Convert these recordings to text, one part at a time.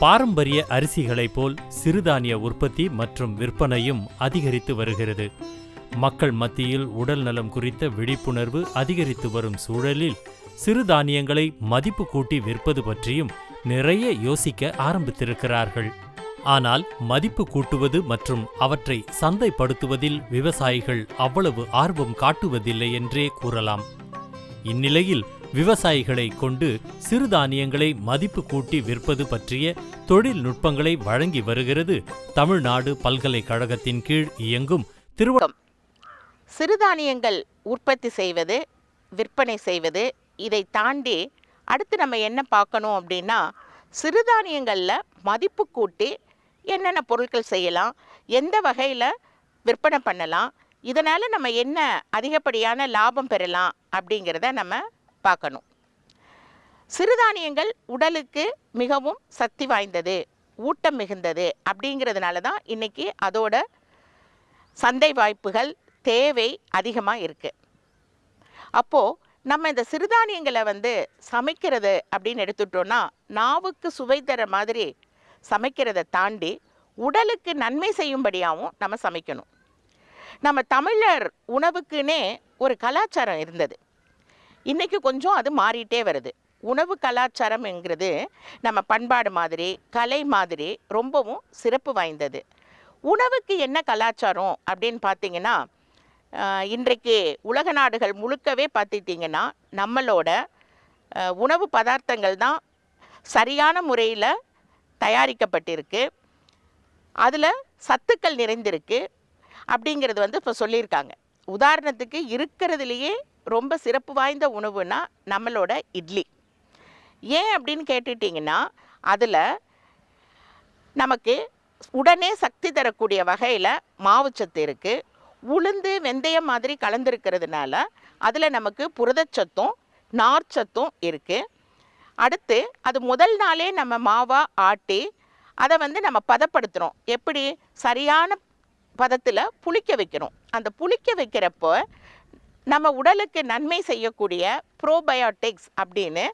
பாரம்பரிய அரிசிகளைப் போல் சிறுதானிய உற்பத்தி மற்றும் விற்பனையும் அதிகரித்து வருகிறது. மக்கள் மத்தியில் உடல் நலம் குறித்த விழிப்புணர்வு அதிகரித்து வரும் சூழலில் சிறுதானியங்களை மதிப்பு கூட்டி விற்பது பற்றியும் நிறைய யோசிக்க ஆரம்பித்திருக்கிறார்கள். ஆனால் மதிப்பு கூட்டுவது மற்றும் அவற்றை சந்தைப்படுத்துவதில் விவசாயிகள் அவ்வளவு ஆர்வம் காட்டுவதில்லை என்றே கூறலாம். இந்நிலையில் விவசாயிகளை கொண்டு சிறுதானியங்களை மதிப்பு கூட்டி விற்பது பற்றிய தொழில்நுட்பங்களை வழங்கி வருகிறது. தமிழ்நாடு பல்கலைக்கழகத்தின் கீழ் இயங்கும் திருவ சிறுதானியங்கள் உற்பத்தி செய்வது விற்பனை செய்வது இதை தாண்டி அடுத்து நம்ம என்ன பார்க்கணும் அப்படின்னா சிறுதானியங்களில் மதிப்பு கூட்டி என்னென்ன பொருட்கள் செய்யலாம் எந்த வகையில் விற்பனை பண்ணலாம் இதனால் நம்ம என்ன அதிகப்படியான லாபம் பெறலாம் அப்படிங்கிறத நம்ம பார்க்கணும். சிறுதானியங்கள் உடலுக்கு மிகவும் சக்தி வாய்ந்தது ஊட்டம் மிகுந்தது அப்படிங்கிறதுனால தான் இன்றைக்கி அதோட சந்தை வாய்ப்புகள் தேவை அதிகமாக இருக்குது அப்போது நம்ம இந்த சிறுதானியங்களை வந்து சமைக்கிறது அப்படின்னு எடுத்துட்டோன்னா நாவுக்கு சுவை தர மாதிரி சமைக்கிறதை தாண்டி உடலுக்கு நன்மை செய்யும்படியாகவும் நம்ம சமைக்கணும். நம்ம தமிழர் உணவுக்குன்னே ஒரு கலாச்சாரம் இருந்தது. இன்றைக்கி கொஞ்சம் அது மாறிட்டே வருது. உணவு கலாச்சாரம்ங்கிறது நம்ம பண்பாடு மாதிரி கலை மாதிரி ரொம்பவும் சிறப்பு வாய்ந்தது. உணவுக்கு என்ன கலாச்சாரம் அப்படின்னு பார்த்தீங்கன்னா இன்றைக்கு உலக நாடுகள் முழுக்கவே பார்த்துட்டிங்கன்னா நம்மளோட உணவு பதார்த்தங்கள் தான் சரியான முறையில் தயாரிக்கப்பட்டிருக்கு. அதில் சத்துக்கள் நிறைந்திருக்கு. அப்படிங்கிறது வந்து இப்போ சொல்லியிருக்காங்க. உதாரணத்துக்கு இருக்கிறதுலையே ரொம்ப சிறப்பு வாய்ந்த உணவுனா நம்மளோட இட்லி. ஏன் அப்படின்னு கேட்டுட்டிங்கன்னா அதில் நமக்கு உடனே சக்தி தரக்கூடிய வகையில் மாவுச்சத்து இருக்குது உளுந்து வெந்தயம் மாதிரி கலந்துருக்கிறதுனால அதில் நமக்கு புரதச்சத்தும் நார்ச்சத்தும் இருக்குது அடுத்து அது முதல் நாளே நம்ம மாவாக ஆட்டி அதை வந்து நம்ம பதப்படுத்துகிறோம் எப்படி? சரியான பதத்தில் புளிக்க வைக்கிறோம் அந்த புளிக்க வைக்கிறப்போ நம்ம உடலுக்கு நன்மை செய்யக்கூடிய ப்ரோபயோட்டிக்ஸ் அப்படின்னு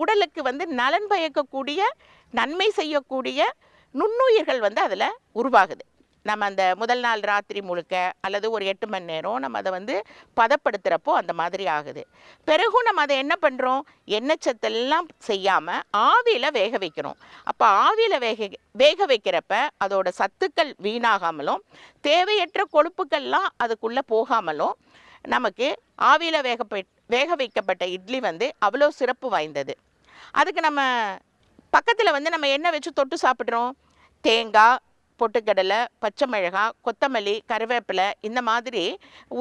உடலுக்கு வந்து நலன் பயக்கக்கூடிய நன்மை செய்யக்கூடிய நுண்ணுயிர்கள் வந்து அதில் உருவாகுது. நம்ம அந்த முதல் நாள் ராத்திரி முழுக்க அல்லது ஒரு எட்டு மணி நேரம் நம்ம அதை வந்து பதப்படுத்துகிறப்போ அந்த மாதிரி ஆகுது. பிறகும் நம்ம அதை என்ன பண்ணுறோம் எண்ணெய் சத்தெல்லாம் செய்யாமல் ஆவியில் வேக வைக்கிறோம். அப்போ ஆவியில் வேக வேக வைக்கிறப்ப அதோட சத்துக்கள் வீணாகாமலும் தேவையற்ற கொழுப்புக்கள்லாம் அதுக்குள்ளே போகாமலும் நமக்கு ஆவியில் வேக வேக வைக்கப்பட்ட இட்லி வந்து அவ்வளோ சிறப்பு வாய்ந்தது. அதுக்கு நம்ம பக்கத்தில் வந்து நம்ம என்ன வச்சு தொட்டு சாப்பிட்றோம். தேங்காய் பொட்டுக்கடலை பச்சை மிளகாய் கொத்தமல்லி கருவேப்பிலை இந்த மாதிரி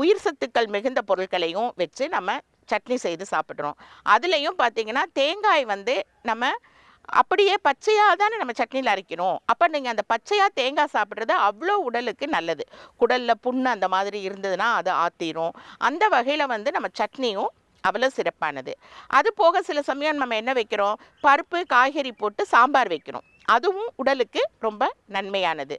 உயிர் சத்துக்கள் மிகுந்த பொருட்களையும் வச்சு நம்ம சட்னி செய்து சாப்பிட்றோம். அதுலேயும் பார்த்தீங்கன்னா தேங்காய் வந்து நம்ம அப்படியே பச்சையாக தானே நம்ம சட்னியில் அரைக்கணும் அப்போ நீங்கள் அந்த பச்சையாக தேங்காய் சாப்பிட்றது அவ்வளோ உடலுக்கு நல்லது. குடலில் புண்ணு அந்த மாதிரி இருந்ததுன்னா அது ஆத்திரும். அந்த வகையில் வந்து நம்ம சட்னியும் அவ்வளோ சிறப்பானது. அது போக சில சமயம் நம்ம என்ன வைக்கிறோம்? பருப்பு காய்கறி போட்டு சாம்பார் வைக்கிறோம். அதுவும் உடலுக்கு ரொம்ப நன்மையானது.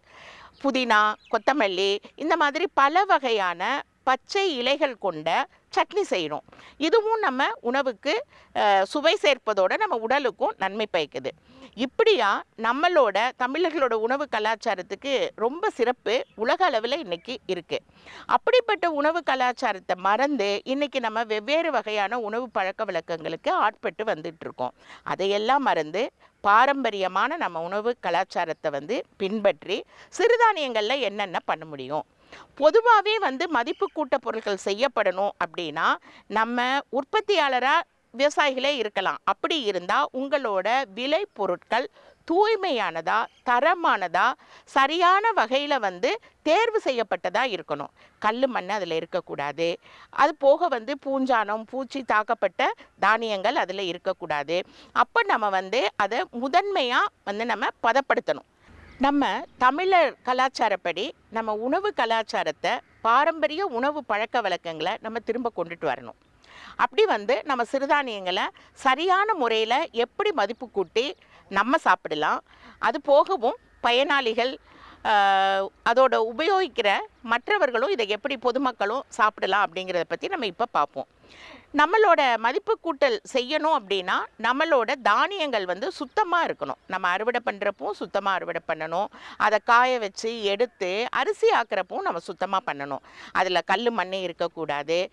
புதினா கொத்தமல்லி இந்த மாதிரி பல வகையான பச்சை இலைகள் கொண்ட சட்னி செய்கிறோம் இதுவும் நம்ம உணவுக்கு சுவை சேர்ப்பதோடு நம்ம உடலுக்கும் நன்மை பயக்குது. இப்படியா நம்மளோட தமிழர்களோட உணவு கலாச்சாரத்துக்கு ரொம்ப சிறப்பு உலக அளவில் இன்னைக்கு இருக்குது அப்படிப்பட்ட உணவு கலாச்சாரத்தை மறந்து இன்னைக்கு நம்ம வெவ்வேறு வகையான உணவு பழக்க வழக்கங்களுக்கு ஆட்பட்டு வந்துட்டுருக்கோம் அதையெல்லாம் மறந்து பாரம்பரியமான நம்ம உணவு கலாச்சாரத்தை வந்து பின்பற்றி சிறுதானியங்களில் என்னென்ன பண்ண முடியும்? பொதுவாகவே வந்து மதிப்பு கூட்ட பொருட்கள் செய்யப்படணும் அப்படின்னா நம்ம உற்பத்தியாளராக விவசாயிகளே இருக்கலாம். அப்படி இருந்தால் உங்களோட விலை பொருட்கள் தூய்மையானதா தரமானதா சரியான வகையில் வந்து தேர்வு செய்யப்பட்டதாக இருக்கணும். கல் மண் அதில் இருக்கக்கூடாது. அது போக வந்து பூஞ்சானம் பூச்சி தாக்கப்பட்ட தானியங்கள் அதில் இருக்கக்கூடாது. அப்போ நம்ம வந்து அதை முதன்மையாக வந்து நம்ம பதப்படுத்தணும். நம்ம தமிழர் கலாச்சாரப்படி நம்ம உணவு கலாச்சாரத்தை பாரம்பரிய உணவு பழக்க வழக்கங்களை நம்ம திரும்ப கொண்டுட்டு வரணும். அப்படி வந்து நம்ம சிறுதானியங்களை சரியான முறையில் எப்படி மதிப்பு கூட்டி நம்ம சாப்பிடலாம். அது போகவும் பயனாளிகள் அதோட உபயோகிக்கிற மற்றவர்களும் இதை எப்படி பொதுமக்களும் சாப்பிடலாம் அப்படிங்கிறத பற்றி நம்ம இப்போ பார்ப்போம். நம்மளோட மதிப்பு கூட்டல் செய்யணும் அப்படின்னா நம்மளோட தானியங்கள் வந்து சுத்தமாக இருக்கணும். நம்ம அறுவடை பண்ணுறப்போ சுத்தமாக அறுவடை பண்ணணும். அதை காய வச்சு எடுத்து அரிசி ஆக்குறப்பவும் நம்ம சுத்தமாக பண்ணணும். அதில் கல் மண் இருக்கக்கூடாது.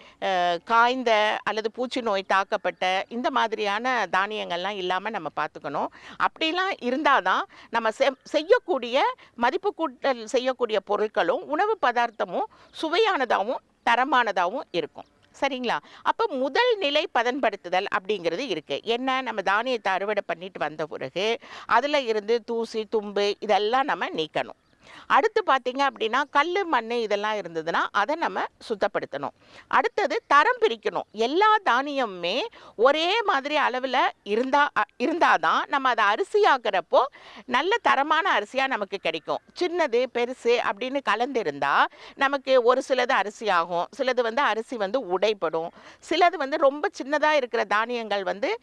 காய்ந்த அல்லது பூச்சி நோய் தாக்கப்பட்ட இந்த மாதிரியான தானியங்கள்லாம் இல்லாமல் நம்ம பார்த்துக்கணும் அப்படிலாம் இருந்தால் தான் நம்ம செ- செய்யக்கூடிய மதிப்பு கூட்டல் செய்யக்கூடிய பொருட்களும் உணவு பதார்த்தமும் சுவையானதாகவும் தரமானதாகவும் இருக்கும். சரிங்களா? அப்போ முதல் நிலை பதன்படுத்துதல் அப்படிங்கிறது இருக்கு. என்ன? நம்ம தானியத்தை அறுவடை பண்ணிட்டு வந்த பிறகு அதில் இருந்து தூசி தும்பு இதெல்லாம் நம்ம நீக்கணும். அடுத்து பார்த்தீங்க அப்படின்னா கல் மண் இதெல்லாம் இருந்ததுன்னா அதை நம்ம சுத்தப்படுத்தணும். அடுத்தது தரம் பிரிக்கணும். எல்லா தானியமுமே ஒரே மாதிரி அளவில் இருந்தா அ- இருந்தாதான் நம்ம அதை அரிசியாக்குறப்போ நல்ல தரமான அரிசியாக நமக்கு கிடைக்கும். சின்னது பெருசு அப்படின்னு கலந்திருந்தால் நமக்கு ஒரு சிலது அரிசி ஆகும் சிலது வந்து அரிசி வந்து உடைப்படும் சிலது வந்து ரொம்ப சின்னதாக இருக்கிற தானியங்கள் வந்து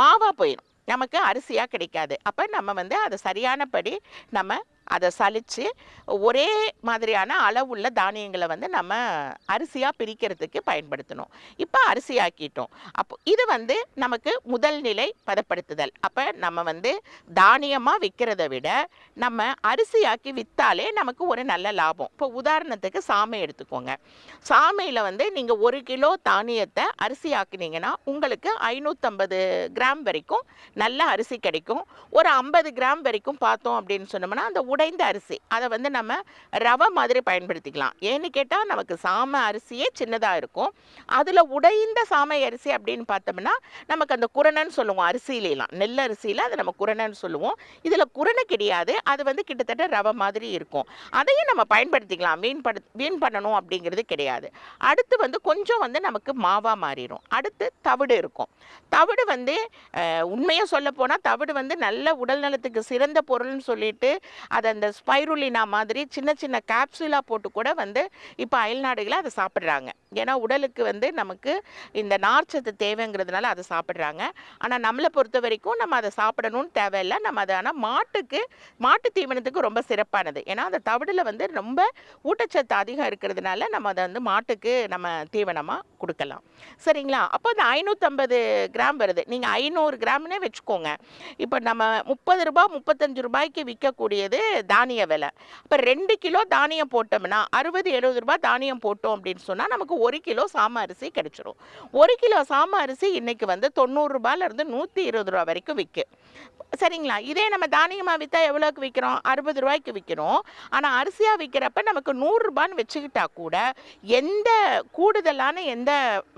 மாவாக போயிடும் நமக்கு அரிசியாக கிடைக்காது. அப்போ நம்ம வந்து அதை சரியானபடி நம்ம அதை சலித்து ஒரே மாதிரியான அளவுள்ள தானியங்களை வந்து நம்ம அரிசியாக பிரிக்கிறதுக்கு பயன்படுத்தணும். இப்போ அரிசியாக்கிட்டோம். அப்போ இது வந்து நமக்கு முதல் நிலை பதப்படுத்துதல். அப்போ நம்ம வந்து தானியமாக விற்கிறத விட நம்ம அரிசியாக்கி விற்றாலே நமக்கு ஒரு நல்ல லாபம். இப்போ உதாரணத்துக்கு சாமை எடுத்துக்கோங்க. சாமையில் வந்து நீங்கள் ஒரு கிலோ தானியத்தை அரிசி ஆக்குனீங்கன்னா உங்களுக்கு ஐநூற்றம்பது கிராம் வரைக்கும் நல்ல அரிசி கிடைக்கும். ஒரு ஐம்பது கிராம் வரைக்கும் பார்த்தோம் அப்படின்னு சொன்னோம்னா அந்த உடைந்த அரிசி. அதை வந்து நம்ம ரவை மாதிரி பயன்படுத்திக்கலாம். ஏன்னு கேட்டால் நமக்கு சாமை அரிசியே சின்னதாக இருக்கும். அதில் உடைந்த சாமை அரிசி அப்படின்னு பார்த்தோம்னா நமக்கு அந்த குரணன்னு சொல்லுவோம் அரிசியிலாம் நெல் அரிசியில் அதை நம்ம குரணன்னு சொல்லுவோம். இதில் குரணை கிடையாது. அது வந்து கிட்டத்தட்ட ரவை மாதிரி இருக்கும். அதையும் நம்ம பயன்படுத்திக்கலாம். வீண் படு வீண் பண்ணணும் அப்படிங்கிறது கிடையாது. அடுத்து வந்து கொஞ்சம் வந்து நமக்கு மாவாக மாறிடும் அடுத்து தவிடு இருக்கும். தவிடு வந்து உண்மையாக சொல்ல போனால் தவிடு வந்து நல்ல உடல் நலத்துக்கு சிறந்த பொருள்னு சொல்லிட்டு அதை அந்த ஸ்பைருலினா மாதிரி சின்ன சின்ன கேப்சூலாக போட்டு கூட வந்து இப்போ அயல்நாடுகளில் அதை சாப்பிட்றாங்க. ஏன்னா உடலுக்கு வந்து நமக்கு இந்த நார்ச்சத்து தேவைங்கிறதுனால அதை சாப்பிட்றாங்க. ஆனால் நம்மளை பொறுத்த வரைக்கும் நம்ம அதை சாப்பிடணும்னு தேவையில்லை. நம்ம அதை ஆனால் மாட்டுக்கு மாட்டு தீவனத்துக்கு ரொம்ப சிறப்பானது. ஏன்னா அந்த தவிடில் வந்து ரொம்ப ஊட்டச்சத்து அதிகம் இருக்கிறதுனால நம்ம அதை வந்து மாட்டுக்கு நம்ம தீவனமாக கொடுக்கலாம். சரிங்களா? அப்போ அந்த ஐநூற்றம்பது கிராம் வருது. நீங்கள் ஐநூறு கிராம்னே வச்சுக்கோங்க. இப்போ நம்ம முப்பது ரூபாய் முப்பத்தஞ்சு ரூபாய்க்கு விற்கக்கூடியது தானிய விலை. இப்போ ரெண்டு கிலோ தானியம் போட்டோம்னா அறுபது எழுபது ரூபாய் தானியம் போட்டோம் அப்படின்னு சொன்னால் நமக்கு ஒரு கிலோ சாம அரிசி கிடைச்சிரும். ஒரு கிலோ சாம அரிசி இன்னைக்கு வந்து தொண்ணூறுரூபாயிலேருந்து நூற்றி இருபது ரூபா வரைக்கும் விற்கு சரிங்களா? இதே நம்ம தானியமாக விற்றா எவ்வளோக்கு விற்கிறோம் அறுபது ரூபாய்க்கு விற்கிறோம் ஆனால் அரிசியாக விற்கிறப்ப நமக்கு நூறுரூபான்னு வச்சுக்கிட்டா கூட எந்த கூடுதலான எந்த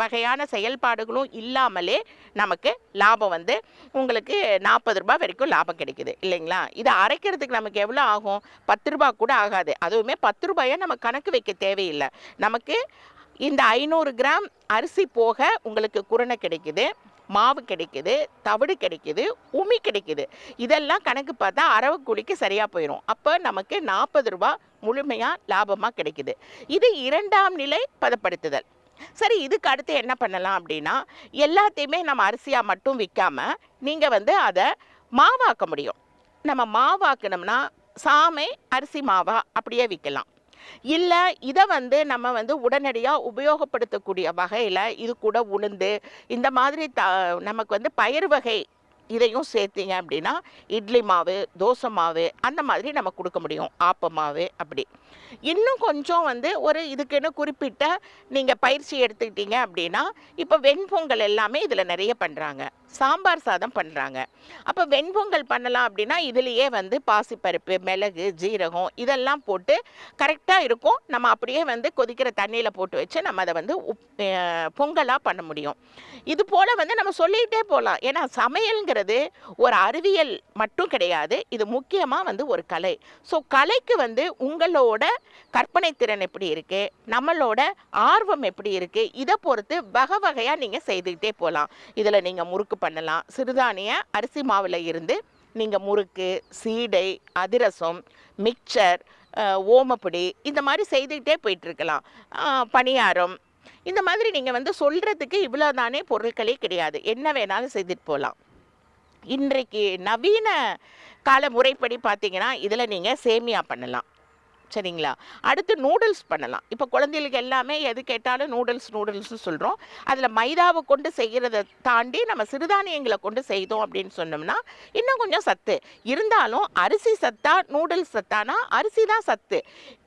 வகையான செயல்பாடுகளும் இல்லாமலே நமக்கு லாபம் வந்து உங்களுக்கு நாற்பது ரூபாய் வரைக்கும் லாபம் கிடைக்குது. இல்லைங்களா? இதை அரைக்கிறதுக்கு நமக்கு எவ்வளோ ஆகும்? பத்து ரூபாய் கூட ஆகாது. அதுவுமே பத்து ரூபாயை நம்ம கணக்கு வைக்க தேவையில்லை. நமக்கு இந்த ஐநூறு கிராம் அரிசி போக உங்களுக்கு குருணை கிடைக்குது. மாவு கிடைக்குது தவிடு கிடைக்குது உமி கிடைக்குது. இதெல்லாம் கணக்கு பார்த்தா அரவு சரியாக போயிடும் அப்போ நமக்கு நாற்பது ரூபா முழுமையாக லாபமாக கிடைக்குது. இது இரண்டாம் நிலை பதப்படுத்துதல். சரி இதுக்கு அடுத்து என்ன பண்ணலாம் அப்படின்னா எல்லாத்தையுமே நம்ம அரிசியாக மட்டும் விற்காம நீங்கள் வந்து அதை மாவாக்க முடியும். நம்ம மாவாக்கணும்னா சாமை அரிசி மாவா அப்படியே விற்கலாம் இல்லை இதை வந்து நம்ம வந்து உடனடியாக உபயோகப்படுத்தக்கூடிய வகையில் இது கூட உளுந்து இந்த மாதிரி த நமக்கு வந்து பயிர் வகை இதையும் சேர்த்தீங்க அப்படின்னா இட்லி மாவு தோசை மாவு அந்த மாதிரி நம்ம கொடுக்க முடியும். ஆப்ப மாவு அப்படி. இன்னும் கொஞ்சம் வந்து ஒரு இதுக்குன்னு குறிப்பிட்ட நீங்கள் பயிற்சி எடுத்துக்கிட்டீங்க அப்படின்னா இப்போ வெண்பொங்கல் எல்லாமே இதில் நிறைய பண்ணுறாங்க சாம்பார் சாதம் பண்ணுறாங்க அப்போ வெண்பொங்கல் பண்ணலாம் அப்படின்னா இதுலேயே வந்து பாசிப்பருப்பு மிளகு ஜீரகம் இதெல்லாம் போட்டு கரெக்டாக இருக்கும். நம்ம அப்படியே வந்து கொதிக்கிற தண்ணியில் போட்டு வச்சு நம்ம அதை வந்து உப் பொங்கலாக பண்ண முடியும். இது போல் வந்து நம்ம சொல்லிகிட்டே போகலாம் ஏன்னா சமையல்ங்கிறது ஒரு அறிவியல் மட்டும் கிடையாது. இது முக்கியமாக வந்து ஒரு கலை. ஸோ கலைக்கு வந்து உங்களோட கற்பனை திறன் எப்படி இருக்குது நம்மளோட ஆர்வம் எப்படி இருக்குது இதை பொறுத்து வகை வகையாக நீங்கள் செய்துக்கிட்டே போகலாம் இதில் நீங்கள் முறுக்கு பண்ணலாம். சிறுதானிய அரிசி மாவில் இருந்து நீங்கள் முறுக்கு சீடை அதிரசம் மிக்சர் ஓமப்பொடி இந்த மாதிரி செய்துக்கிட்டே போயிட்டுருக்கலாம். பணியாரம். இந்த மாதிரி நீங்கள் வந்து சொல்கிறதுக்கு இவ்வளோ தானே பொருட்களே கிடையாது. என்ன வேணாலும் செய்துட்டு போகலாம் இன்றைக்கு நவீன கால முறைப்படி பார்த்தீங்கன்னா இதில் நீங்கள் சேமியா பண்ணலாம். சரிங்களா? அடுத்து நூடுல்ஸ் பண்ணலாம். இப்போ குழந்தைகளுக்கு எல்லாமே எது கேட்டாலும் நூடுல்ஸ் நூடுல்ஸ்னு சொல்கிறோம் அதில் மைதாவை கொண்டு செய்கிறத தாண்டி நம்ம சிறுதானியங்களை கொண்டு செய்தோம் அப்படின்னு சொன்னோம்னா இன்னும் கொஞ்சம் சத்து. இருந்தாலும் அரிசி சத்தா நூடுல்ஸ் சத்தானா? அரிசி தான் சத்து.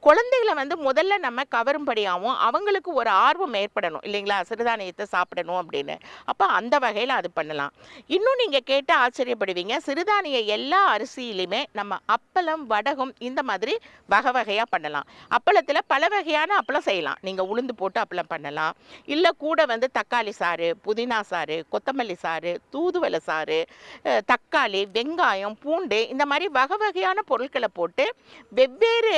குழந்தைகளை வந்து முதல்ல நம்ம கவரும்படியாகவும் அவங்களுக்கு ஒரு ஆர்வம் ஏற்படணும் இல்லைங்களா? சிறுதானியத்தை சாப்பிடணும் அப்படின்னு. அப்போ அந்த வகையில் அது பண்ணலாம். இன்னும் நீங்கள் கேட்டு ஆச்சரியப்படுவீங்க சிறுதானிய எல்லா அரிசியிலையுமே நம்ம அப்பளம் வடகம் இந்த மாதிரி வகை வகையாக பண்ணலாம். அப்பளத்தில் பல வகையான அப்பளம் செய்யலாம். நீங்கள் உளுந்து போட்டு அப்பளம் பண்ணலாம். இல்லை கூட வந்து தக்காளி சாறு புதினா சாறு கொத்தமல்லி சாறு தூதுவளை சாறு தக்காளி வெங்காயம் பூண்டு இந்த மாதிரி வகை வகையான பொருட்களை போட்டு வெவ்வேறு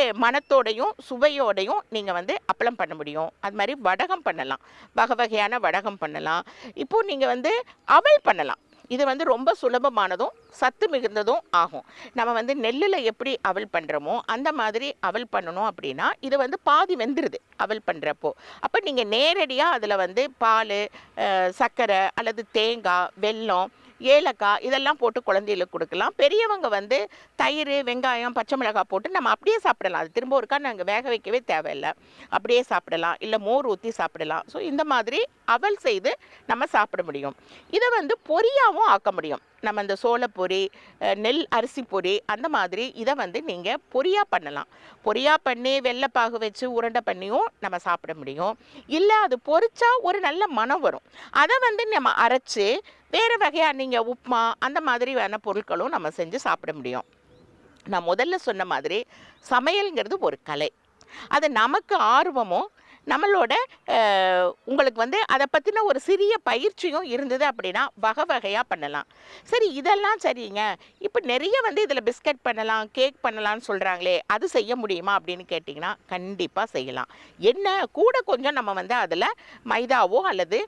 மணத்தோடையும் சுவையோடையும் நீங்கள் வந்து அப்பளம் பண்ண முடியும். அது மாதிரி வடகம் பண்ணலாம். வகை வகையான வடகம் பண்ணலாம். இப்போ நீங்கள் வந்து அவல் பண்ணலாம். இது வந்து ரொம்ப சுலபமானதும் சத்து மிகுந்ததும் ஆகும். நம்ம வந்து நெல்லில் எப்படி அவல் பண்ணுறோமோ அந்த மாதிரி அவல் பண்ணணும் அப்படின்னா இது வந்து பாதி வெந்துருது அவல் பண்ணுறப்போ அப்போ நீங்கள் நேரடியாக அதில் வந்து பால் சர்க்கரை அல்லது தேங்காய் வெல்லம் ஏலக்காய் இதெல்லாம் போட்டு குழந்தைகளுக்கு கொடுக்கலாம். பெரியவங்க வந்து தயிர் வெங்காயம் பச்சை மிளகாய் போட்டு நம்ம அப்படியே சாப்பிடலாம். அது திரும்ப ஒருக்கா நாங்கள் வேக வைக்கவே தேவையில்லை. அப்படியே சாப்பிடலாம். இல்லை மோர் ஊற்றி சாப்பிடலாம். ஸோ இந்த மாதிரி அவல் செய்து நம்ம சாப்பிட முடியும். இதை வந்து பொரியாகவும் ஆக்க முடியும். நம்ம இந்த சோளப்பொரி நெல் அரிசி பொரி அந்த மாதிரி இதை வந்து நீங்கள் பொரியா பண்ணலாம். பொரியா பண்ணி வெள்ளைப்பாகு வச்சு உருண்டை பண்ணியும் நம்ம சாப்பிட முடியும். இல்லை அது பொரிச்சா ஒரு நல்ல மனம் வரும். அதை வந்து நம்ம அரைச்சு வேறு வகையாக நீங்கள் உப்புமா அந்த மாதிரியான பொருட்களும் நம்ம செஞ்சு சாப்பிட முடியும். நான் முதல்ல சொன்ன மாதிரி சமையல்ங்கிறது ஒரு கலை. அது நமக்கு ஆர்வமும் நம்மளோட உங்களுக்கு வந்து அதை பற்றின ஒரு சிறிய பயிற்சியும் இருந்தது அப்படின்னா வகை வகையாக பண்ணலாம். சரி இதெல்லாம் சரிங்க. இப்போ நிறைய வந்து இதில் பிஸ்கட் பண்ணலாம் கேக் பண்ணலாம்னு சொல்கிறாங்களே அது செய்ய முடியுமா அப்படின்னு கேட்டிங்கன்னா கண்டிப்பாக செய்யலாம். என்ன கூட கொஞ்சம் நம்ம வந்து அதில் மைதாவோ அல்லது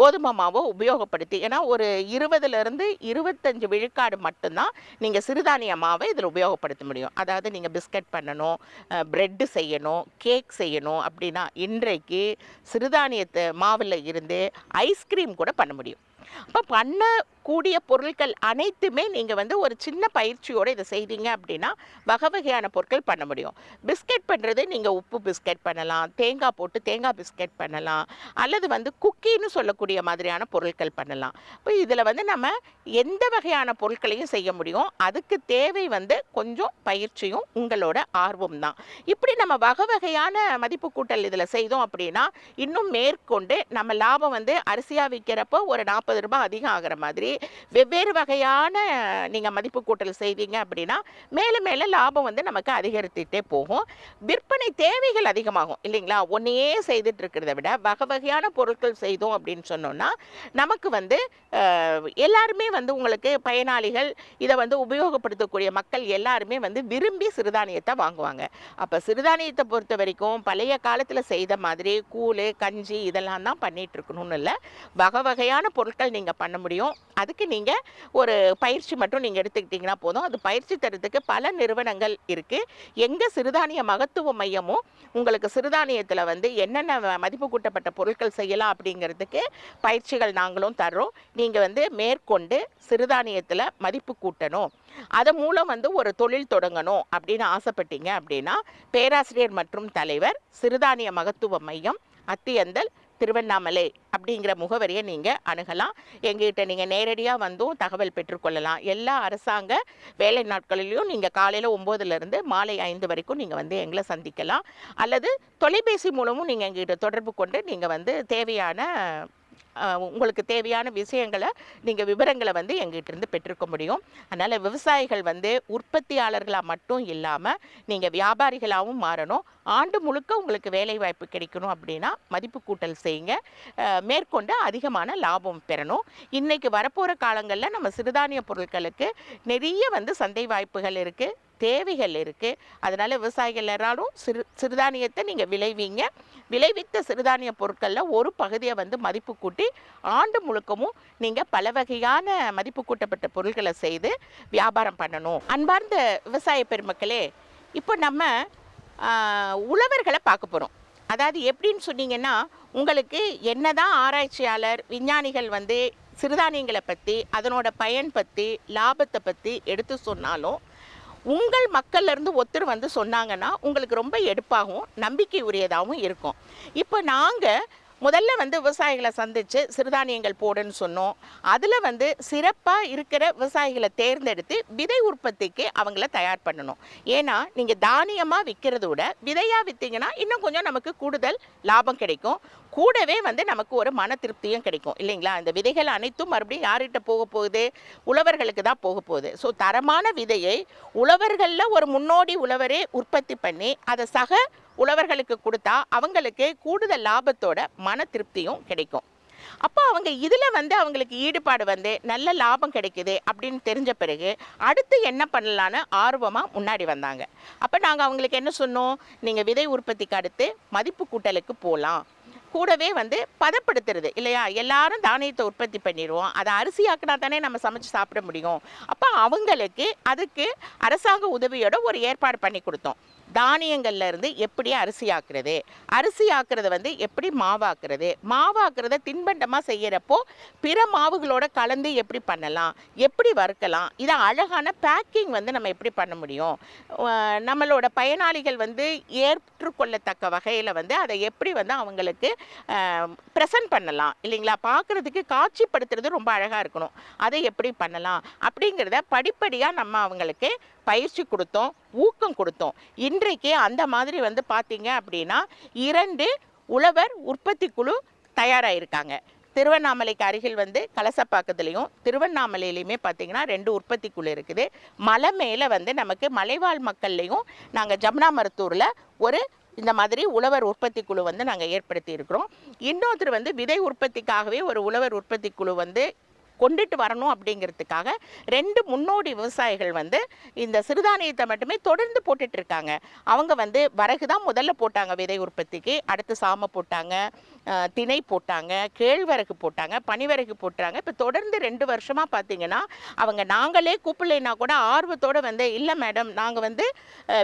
கோதுமை மாவை உபயோகப்படுத்தி ஏன்னா ஒரு இருபதுலேருந்து இருபத்தஞ்சு விழுக்காடு மட்டும்தான் நீங்கள் சிறுதானிய மாவை இதில் உபயோகப்படுத்த முடியும். அதாவது நீங்கள் பிஸ்கட் பண்ணணும் ப்ரெட்டு செய்யணும் கேக் செய்யணும் அப்படின்னா இன்றைக்கு சிறுதானியத்தை மாவில் இருந்து ஐஸ்கிரீம் கூட பண்ண முடியும். அப்போ கூடிய பொருட்கள் அனைத்துமே நீங்கள் வந்து ஒரு சின்ன பயிற்சியோடு இதை செய்தீங்க அப்படின்னா வகை வகையான பொருட்கள் பண்ண முடியும். பிஸ்கட் பண்ணுறது நீங்கள் உப்பு பிஸ்கட் பண்ணலாம் தேங்காய் போட்டு தேங்காய் பிஸ்கட் பண்ணலாம் அல்லது வந்து குக்கின்னு சொல்லக்கூடிய மாதிரியான பொருட்கள் பண்ணலாம். இப்போ இதில் வந்து நம்ம எந்த வகையான பொருட்களையும் செய்ய முடியும். அதுக்கு தேவை வந்து கொஞ்சம் பயிற்சியும் உங்களோட ஆர்வம் தான். இப்படி நம்ம வகை வகையான மதிப்பு கூட்டல் இதில் செய்தோம் அப்படின்னா இன்னும் மேற்கொண்டு நம்ம லாபம் வந்து அரிசியாக விற்கிறப்போ ஒரு நாற்பது ரூபாய் அதிகம் ஆகிற மாதிரி வெவ்வேறு வகையான நீங்கள் மதிப்பு கூட்டல் செய்தீங்க அப்படின்னா மேலே மேலே லாபம் வந்து நமக்கு அதிகரித்துட்டே போகும். விற்பனை தேவைகள் அதிகமாகும் இல்லைங்களா? ஒன்றையே செய்துட்டு இருக்கிறத விட வகை வகையான பொருட்கள் செய்தோம் அப்படின்னு சொன்னோம்னா நமக்கு வந்து எல்லாருமே வந்து உங்களுக்கு பயனாளிகள் இதை வந்து உபயோகப்படுத்தக்கூடிய மக்கள் எல்லாருமே வந்து விரும்பி சிறுதானியத்தை வாங்குவாங்க. அப்போ சிறுதானியத்தை பொறுத்த வரைக்கும் பழைய காலத்தில் செய்த மாதிரி கூழ் கஞ்சி இதெல்லாம் தான் பண்ணிட்டு இருக்கணும்னு இல்லை. வகை வகையான பொருட்கள் நீங்கள் பண்ண முடியும். அதுக்கு நீங்கள் ஒரு பயிற்சி மட்டும் நீங்கள் எடுத்துக்கிட்டிங்கன்னா போதும். அது பயிற்சி தரத்துக்கு பல நிறுவனங்கள் இருக்குது எங்கள் சிறுதானிய மகத்துவ மையமும் உங்களுக்கு சிறுதானியத்தில் வந்து என்னென்ன மதிப்பு கூட்டப்பட்ட பொருட்கள் செய்யலாம் அப்படிங்கிறதுக்கு பயிற்சிகள் நாங்களும் தர்றோம். நீங்கள் வந்து மேற்கொண்டு சிறுதானியத்தில் மதிப்பு கூட்டணும். அதன் மூலம் வந்து ஒரு தொழில் தொடங்கணும் அப்படின்னு ஆசைப்பட்டீங்க அப்படின்னா பேராசிரியர் மற்றும் தலைவர் சிறுதானிய மகத்துவ மையம் அத்தியந்தல் திருவண்ணாமலை அப்படிங்கிற முகவரியை நீங்கள் அணுகலாம். எங்ககிட்ட நீங்கள் நேரடியாக வந்தும் தகவல் பெற்றுக்கொள்ளலாம். எல்லா அரசாங்க வேலை நாட்களிலையும் நீங்கள் காலையில் ஒம்போதுலேருந்து மாலை ஐந்து வரைக்கும் நீங்கள் வந்து எங்களை சந்திக்கலாம். அல்லது தொலைபேசி மூலமும் நீங்கள் எங்ககிட்ட தொடர்பு கொண்டு நீங்கள் வந்து தேவையான உங்களுக்கு தேவையான விஷயங்களை நீங்கள் விவரங்களை வந்து எங்கிட்டிருந்து பெற்றுக்க முடியும். அதனால் விவசாயிகள் வந்து உற்பத்தியாளர்களாக மட்டும் இல்லாமல் நீங்கள் வியாபாரிகளாகவும் மாறணும். ஆண்டு முழுக்க உங்களுக்கு வேலை வாய்ப்பு கிடைக்கணும் அப்படின்னா மதிப்பு கூட்டல் செய்யுங்க. மேற்கொண்டு அதிகமான லாபம் பெறணும். இன்றைக்கு வரப்போகிற காலங்களில் நம்ம சிறுதானிய பொருட்களுக்கு நிறைய வந்து சந்தை வாய்ப்புகள் இருக்குது தேவைகள் இருக்குது அதனால் விவசாயிகள் எல்லாரும் சிறு சிறுதானியத்தை நீங்கள் விளைவிங்க. விளைவித்த சிறுதானிய பொருட்களில் ஒரு பகுதியை வந்து மதிப்பு கூட்டி ஆண்டு முழுக்கமும் நீங்கள் பல வகையான மதிப்பு கூட்டப்பட்ட பொருட்களை செய்து வியாபாரம் பண்ணணும். அன்பார்ந்த விவசாய பெருமக்களே இப்போ நம்ம உழவர்களை பார்க்க போகிறோம் அதாவது எப்படின்னு சொன்னீங்கன்னா உங்களுக்கு என்னதான் ஆராய்ச்சியாளர் விஞ்ஞானிகள் வந்து சிறுதானியங்களை பற்றி அதனோட பயன் பற்றி லாபத்தை பற்றி எடுத்து சொன்னாலும் உங்கள் மக்கள்லேருந்து ஒருத்தர் வந்து சொன்னாங்கன்னா உங்களுக்கு ரொம்ப எடுப்பாகவும் நம்பிக்கை உரியதாகவும் இருக்கும். இப்போ நாங்கள் முதல்ல வந்து விவசாயிகளை சந்தித்து சிறுதானியங்கள் போடுன்னு சொன்னோம். அதில் வந்து சிறப்பாக இருக்கிற விவசாயிகளை தேர்ந்தெடுத்து விதை உற்பத்திக்கு அவங்கள தயார் பண்ணணும். ஏன்னா நீங்கள் தானியமாக விற்கிறத விட விதையாக விற்றீங்கன்னா இன்னும் கொஞ்சம் நமக்கு கூடுதல் லாபம் கிடைக்கும். கூடவே வந்து நமக்கு ஒரு மன திருப்தியும் கிடைக்கும். இல்லைங்களா? இந்த விதைகள் அனைத்தும் மறுபடியும் யார்கிட்ட போக போகுது? உழவர்களுக்கு தான் போக போகுது. ஸோ தரமான விதையை உழவர்களில் ஒரு முன்னோடி உழவரே உற்பத்தி பண்ணி அதை சக உழவர்களுக்கு கொடுத்தா அவங்களுக்கு கூடுதல் லாபத்தோட மன திருப்தியும் கிடைக்கும். அப்போ அவங்க இதில் வந்து அவங்களுக்கு ஈடுபாடு வந்து நல்ல லாபம் கிடைக்குது அப்படின்னு தெரிஞ்ச பிறகு அடுத்து என்ன பண்ணலான்னு ஆர்வமாக முன்னாடி வந்தாங்க. அப்போ நாங்கள் அவங்களுக்கு என்ன சொன்னோம்? நீங்கள் விதை உற்பத்திக்கு அடுத்து மதிப்பு கூட்டலுக்கு போகலாம் கூடவே வந்து பதப்படுத்துறது இல்லையா? எல்லாரும் தானியத்தை உற்பத்தி பண்ணிடுவோம். அதை அரிசியாக்கினா தானே நம்ம சமைச்சு சாப்பிட முடியும். அப்போ அவங்களுக்கு அதுக்கு அரசாங்க உதவியோட ஒரு ஏற்பாடு பண்ணி கொடுத்தோம். தானியங்கள்ல இருந்து எப்படி அரிசி ஆக்குறது அரிசி ஆக்குறத வந்து எப்படி மாவாக்குறது? மாவாக்குறத தின்பண்டமாக செய்கிறப்போ பிற மாவுகளோட கலந்து எப்படி பண்ணலாம்? எப்படி வறுக்கலாம்? இதை அழகான பேக்கிங் வந்து நம்ம எப்படி பண்ண முடியும்? நம்மளோட பயனாளிகள் வந்து ஏற்றுக்கொள்ளத்தக்க வகையில் வந்து அதை எப்படி வந்து அவங்களுக்கு ப்ரெசன்ட் பண்ணலாம்? இல்லைங்களா? பார்க்குறதுக்கு காட்சிப்படுத்துறது ரொம்ப அழகாக இருக்கணும். அதை எப்படி பண்ணலாம்? அப்படிங்கிறத படிப்படியாக நம்ம அவங்களுக்கு பயிற்சி கொடுத்தோம் ஊக்கம் கொடுத்தோம். இன்றைக்கு அந்த மாதிரி வந்து பார்த்தீங்க அப்படின்னா இரண்டு உழவர் உற்பத்தி குழு தயாராகிருக்காங்க திருவண்ணாமலைக்கு அருகில் வந்து கலசப்பாக்கத்துலேயும் திருவண்ணாமலையிலையுமே பார்த்தீங்கன்னா ரெண்டு உற்பத்தி குழு இருக்குது. மலை மேலே வந்து நமக்கு மலைவாழ் மக்கள்லேயும் நாங்கள் ஜமுனா மருத்தூரில் ஒரு இந்த மாதிரி உழவர் உற்பத்தி குழு வந்து நாங்கள் ஏற்படுத்தி இருக்கிறோம் இன்னொருத்தர் வந்து விதை உற்பத்திக்காகவே ஒரு உழவர் உற்பத்தி குழு வந்து கொண்டுட்டு வரணும் அப்படிங்கிறதுக்காக ரெண்டு முன்னோடி விவசாயிகள் வந்து இந்த சிறுதானியத்தை மட்டுமே தொடர்ந்து போட்டுட்டு இருக்காங்க. அவங்க வந்து வரகு தான் முதல்ல போட்டாங்க விதை உற்பத்திக்கு அடுத்து சாமை போட்டாங்க. திணை போட்டாங்க கேழ்வரகு போட்டாங்க பனிவரகு போட்டாங்க. இப்போ தொடர்ந்து ரெண்டு வருஷமாக பார்த்தீங்கன்னா அவங்க நாங்களே கூப்பிடலைன்னா கூட ஆர்வத்தோடு வந்து இல்லை மேடம் நாங்கள் வந்து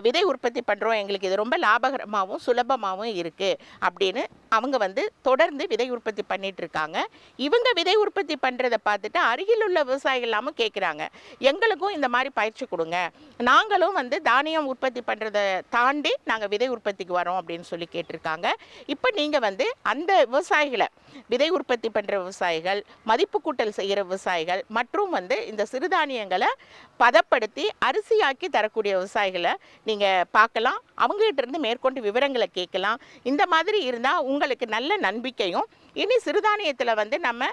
விதை உற்பத்தி பண்ணுறோம் எங்களுக்கு இது ரொம்ப லாபகரமாகவும் சுலபமாகவும் இருக்குது அப்படின்னு அவங்க வந்து தொடர்ந்து விதை உற்பத்தி பண்ணிட்டு இருக்காங்க. இவங்க விதை உற்பத்தி பண்ணுறதை பார்த்துட்டு அருகில் உள்ள விவசாயிகள் எல்லாமும் கேட்குறாங்க எங்களுக்கும் இந்த மாதிரி பயிற்சி கொடுங்க. நாங்களும் வந்து தானியம் உற்பத்தி பண்ணுறதை தாண்டி நாங்கள் விதை உற்பத்திக்கு வரோம். அப்படின்னு சொல்லி கேட்டிருக்காங்க. இப்போ நீங்கள் வந்து அந்த இந்த விவசாயிகளை விதை உற்பத்தி பண்ணுற விவசாயிகள் மதிப்பு கூட்டல் செய்கிற விவசாயிகள் மற்றும் வந்து இந்த சிறுதானியங்களை பதப்படுத்தி அரிசியாக்கி தரக்கூடிய விவசாயிகளை நீங்கள் பார்க்கலாம். அவங்ககிட்ட இருந்து மேற்கொண்டு விவரங்களை கேட்கலாம். இந்த மாதிரி இருந்தால் உங்களுக்கு நல்ல நம்பிக்கையும் இனி சிறுதானியத்தில் வந்து நம்ம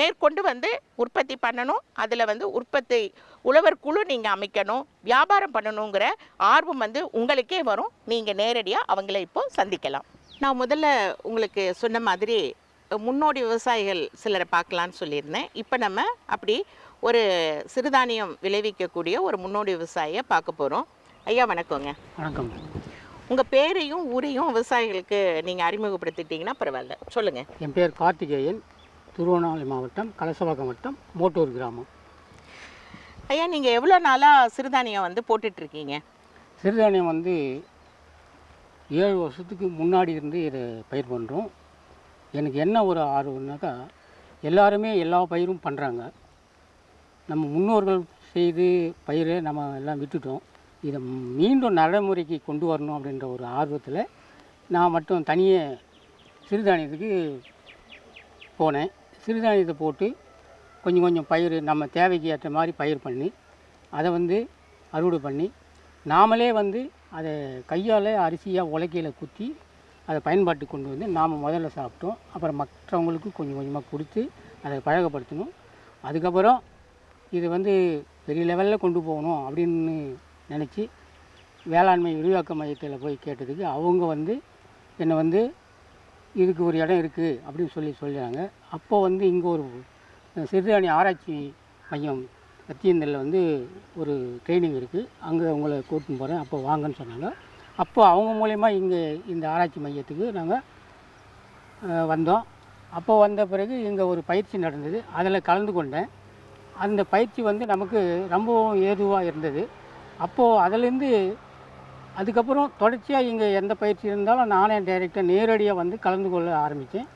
மேற்கொண்டு வந்து உற்பத்தி பண்ணணும். அதில் வந்து உற்பத்தி உழவர் குழு நீங்கள் அமைக்கணும். வியாபாரம் பண்ணணுங்கிற ஆர்வம் வந்து உங்களுக்கே வரும். நீங்கள் நேரடியாக அவங்கள இப்போ சந்திக்கலாம். நான் முதல்ல உங்களுக்கு சொன்ன மாதிரி முன்னோடி விவசாயிகள் சிலரை பார்க்கலான்னு சொல்லியிருந்தேன். இப்போ நம்ம அப்படி ஒரு சிறுதானியம் விளைவிக்கக்கூடிய ஒரு முன்னோடி விவசாயியை பார்க்க போகிறோம் ஐயா வணக்கங்க. வணக்கம். உங்கள் பேரையும் ஊரையும் விவசாயிகளுக்கு நீங்கள் அறிமுகப்படுத்திட்டீங்கன்னா பரவாயில்ல. சொல்லுங்கள் என் பேர் கார்த்திகேயன் திருவண்ணாமலை மாவட்டம் கலசவாக்கம் வட்டம் மோட்டூர் கிராமம். ஐயா நீங்கள் எவ்வளோ நாளாக சிறுதானியம் வந்து போட்டுட்ருக்கீங்க சிறுதானியம் வந்து ஏழு வருஷத்துக்கு முன்னாடி இருந்து இதை பயிர் பண்ணுறோம். எனக்கு என்ன ஒரு ஆர்வம்னாக்கா எல்லாருமே எல்லா பயிரும் பண்ணுறாங்க. நம்ம முன்னோர்கள் செய்து பயிரை நம்ம எல்லாம் விட்டுட்டோம். இதை மீண்டும் நடைமுறைக்கு கொண்டு வரணும் அப்படின்ற ஒரு ஆர்வத்தில் நான் மட்டும் தனியே சிறுதானியத்துக்கு போனேன். சிறுதானியத்தை போட்டு கொஞ்சம் கொஞ்சம் பயிர் நம்ம தேவைக்கு ஏற்ற மாதிரி பயிர் பண்ணி அதை வந்து அறுவடை பண்ணி நாமளே வந்து அதை கையால் அரிசியாக உலக்கையில் குத்தி அதை பயன்பாட்டுக்கு கொண்டு வந்து நாம் முதல்ல சாப்பிட்டோம். அப்புறம் மற்றவங்களுக்கு கொஞ்சம் கொஞ்சமாக கொடுத்து அதை பழகப்படுத்தணும் அதுக்கப்புறம் இது வந்து பெரிய லெவலில் கொண்டு போகணும் அப்படின்னு நினச்சி வேளாண்மை விரிவாக்க மையத்தில் போய் கேட்டதுக்கு அவங்க வந்து என்னை வந்து இதுக்கு ஒரு இடம் இருக்குது அப்படின்னு சொல்லி சொல்லிடுறாங்க அப்போ வந்து இங்கே ஒரு சிறுதானிய ஆராய்ச்சி மையம் சத்தியந்தலில் வந்து ஒரு ட்ரைனிங் இருக்குது அங்கே உங்களை கூட்டின்னு போகிறேன் அப்போ வாங்கன்னு சொன்னாங்க. அப்போ அவங்க மூலயமா இங்கே இந்த ஆராய்ச்சி மையத்துக்கு நாங்கள் வந்தோம். அப்போ வந்த பிறகு இங்கே ஒரு பயிற்சி நடந்தது. அதில் கலந்து கொண்டேன். அந்த பயிற்சி வந்து நமக்கு ரொம்பவும் ஏதுவாக இருந்தது. அப்போது அதிலேருந்து அதுக்கப்புறம் தொடர்ச்சியாக இங்கே எந்த பயிற்சி இருந்தாலும் நானே டைரெக்டாக நேரடியாக வந்து கலந்து கொள்ள ஆரம்பித்தேன்.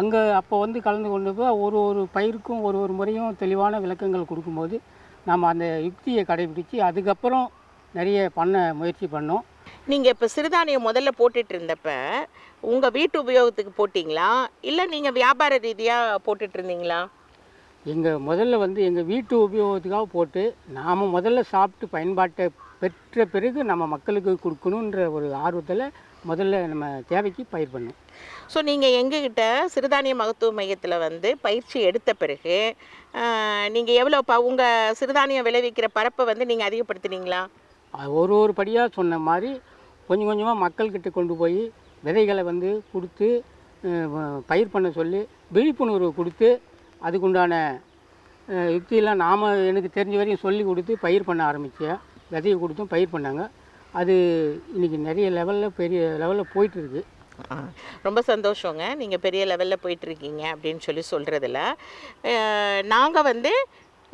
அங்கே அப்போ வந்து கலந்து கொண்டப்போ ஒரு ஒரு பயிருக்கும் ஒரு ஒரு முறையும் தெளிவான விளக்கங்கள் கொடுக்கும்போது நாம் அந்த யுக்தியை கடைபிடிச்சு அதுக்கப்புறம் நிறைய பண்ண முயற்சி பண்ணோம். நீங்கள் இப்போ சிறுதானியம் முதல்ல போட்டுட்டு இருந்தப்ப உங்கள் வீட்டு உபயோகத்துக்கு போட்டிங்களா? இல்லை நீங்கள் வியாபார ரீதியாக போட்டுட்டு இருந்தீங்களா? எங்கள் முதல்ல வந்து எங்கள் வீட்டு உபயோகத்துக்காக போட்டு நாம் முதல்ல சாப்பிட்டு பயன்பாட்டை பெற்ற பிறகு நம்ம மக்களுக்கு கொடுக்கணுன்ற ஒரு ஆர்வத்தில் முதல்ல நம்ம தேவைக்கு பயிர் பண்ணோம். ஸோ நீங்கள் எங்ககிட்ட சிறுதானிய மகத்துவ மையத்தில் வந்து பயிற்சி எடுத்த பிறகு நீங்கள் எவ்வளோ ப உங்கள் சிறுதானியம் விளைவிக்கிற பரப்பை வந்து நீங்கள் அதிகப்படுத்துனீங்களா? அது ஒரு ஒரு படியாக சொன்ன மாதிரி கொஞ்சம் கொஞ்சமாக மக்கள்கிட்ட கொண்டு போய் விதைகளை வந்து கொடுத்து பயிர் பண்ண சொல்லி விழிப்புணர்வு கொடுத்து அதுக்குண்டான யுக்தியெல்லாம் நாம் எனக்கு தெரிஞ்ச வரையும் சொல்லி கொடுத்து பயிர் பண்ண ஆரம்பித்தேன் விதையை கொடுத்தும் பயிர் பண்ணாங்க. அது இன்றைக்கி நிறைய லெவலில் பெரிய லெவலில் போயிட்டுருக்கு. ஆ, ரொம்ப சந்தோஷங்க. நீங்கள் பெரிய லெவலில் போயிட்டுருக்கீங்க அப்படின்னு சொல்லி சொல்கிறதுல நாங்கள் வந்து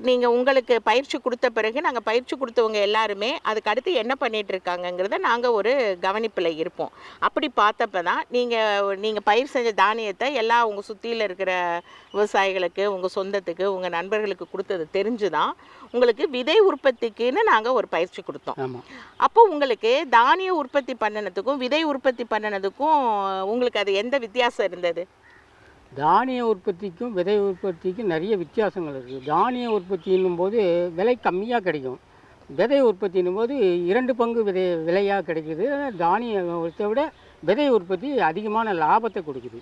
நீங்கள் உங்களுக்கு பயிற்சி கொடுத்த பிறகு நாங்கள் பயிற்சி கொடுத்தவங்க எல்லாருமே அதுக்கு அடுத்து என்ன பண்ணிட்டு இருக்காங்கங்கிறத நாங்கள் ஒரு கவனிப்பில் இருப்போம். அப்படி பார்த்தப்ப தான் நீங்கள் நீங்கள் பயிர் செஞ்ச தானியத்தை எல்லா உங்கள் சுற்றியில் இருக்கிற விவசாயிகளுக்கு உங்கள் சொந்தத்துக்கு உங்கள் நண்பர்களுக்கு கொடுத்தது தெரிஞ்சு தான் உங்களுக்கு விதை உற்பத்திக்குன்னு நாங்கள் ஒரு பயிற்சி கொடுத்தோம். அப்போ உங்களுக்கு தானிய உற்பத்தி பண்ணினதுக்கும் விதை உற்பத்தி பண்ணினதுக்கும் உங்களுக்கு அது எந்த வித்தியாசம் இருந்தது? தானிய உற்பத்திக்கும் விதை உற்பத்திக்கும் நிறைய வித்தியாசங்கள் இருக்குது. தானிய உற்பத்தின்னும் போது விலை கம்மியாக கிடைக்கும். விதை உற்பத்தின்னும் போது இரண்டு பங்கு விதை விலையாக கிடைக்குது. தானிய உற்பத்தியை விட விதை உற்பத்தி அதிகமான லாபத்தை கொடுக்குது.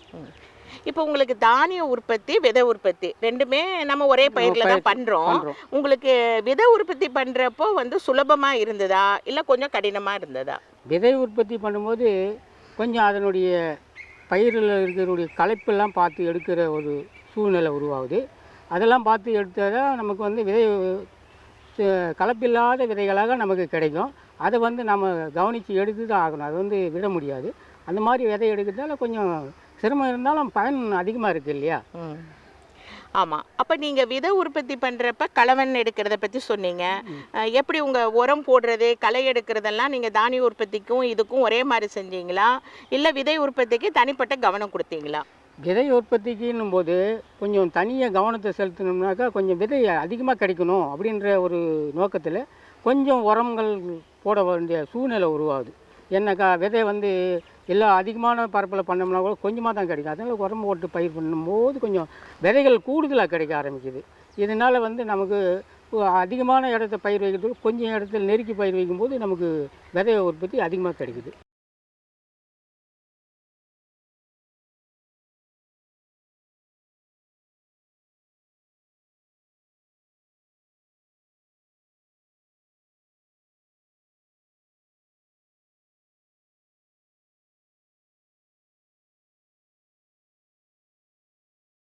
இப்போ உங்களுக்கு தானிய உற்பத்தி விதை உற்பத்தி ரெண்டுமே நம்ம ஒரே பயிரில் தான் பண்ணுறோம் உங்களுக்கு விதை உற்பத்தி பண்ணுறப்போ வந்து சுலபமாக இருந்ததா? இல்லை கொஞ்சம் கடினமாக இருந்ததா? விதை உற்பத்தி பண்ணும்போது கொஞ்சம் அதனுடைய பயிரில் இருக்கிறடைய களைப்பெல்லாம் பார்த்து எடுக்கிற ஒரு சூழ்நிலை உருவாகுது. அதெல்லாம் பார்த்து எடுத்தால் தான் நமக்கு வந்து விதை ச- கலப்பில்லாத விதைகளாக நமக்கு கிடைக்கும். அதை வந்து நம்ம கவனித்து எடுத்து தான் ஆகணும். அது வந்து விட முடியாது. அந்த மாதிரி விதை எடுக்கிறதால கொஞ்சம் சிரமம் இருந்தாலும் பயன் அதிகமாக இருக்குது இல்லையா? ஆமாம் அப்போ நீங்கள் விதை உற்பத்தி பண்ணுறப்ப கலவன் எடுக்கிறத பற்றி சொன்னீங்க. எப்படி உங்கள் உரம் போடுறது களை எடுக்கிறதெல்லாம் நீங்கள் தானிய உற்பத்திக்கும் இதுக்கும் ஒரே மாதிரி செஞ்சீங்களா? இல்லை விதை உற்பத்திக்கு தனிப்பட்ட கவனம் கொடுத்தீங்களா? விதை உற்பத்திக்குன்னும் போது கொஞ்சம் தனியாக கவனத்தை செலுத்தணும்னாக்கா கொஞ்சம் விதை அதிகமாக கிடைக்கணும் அப்படின்ற ஒரு நோக்கத்தில் கொஞ்சம் உரங்கள் போட வேண்டிய சூழ்நிலை உருவாகுது. என்னக்கா விதை வந்து இல்லை அதிகமான பரப்பில் பண்ணோம்னா கூட கொஞ்சமாக தான் கிடைக்கும். அதனால் உரம் போட்டு பயிர் பண்ணும்போது கொஞ்சம் விதைகள் கூடுதலாக கிடைக்க ஆரம்பிக்குது. இதனால் வந்து நமக்கு அதிகமான இடத்த பயிர் வைக்கிறதுக்கு கொஞ்சம் இடத்துல நெருக்கி பயிர் வைக்கும்போது நமக்கு விதை உற்பத்தி அதிகமாக கிடைக்குது.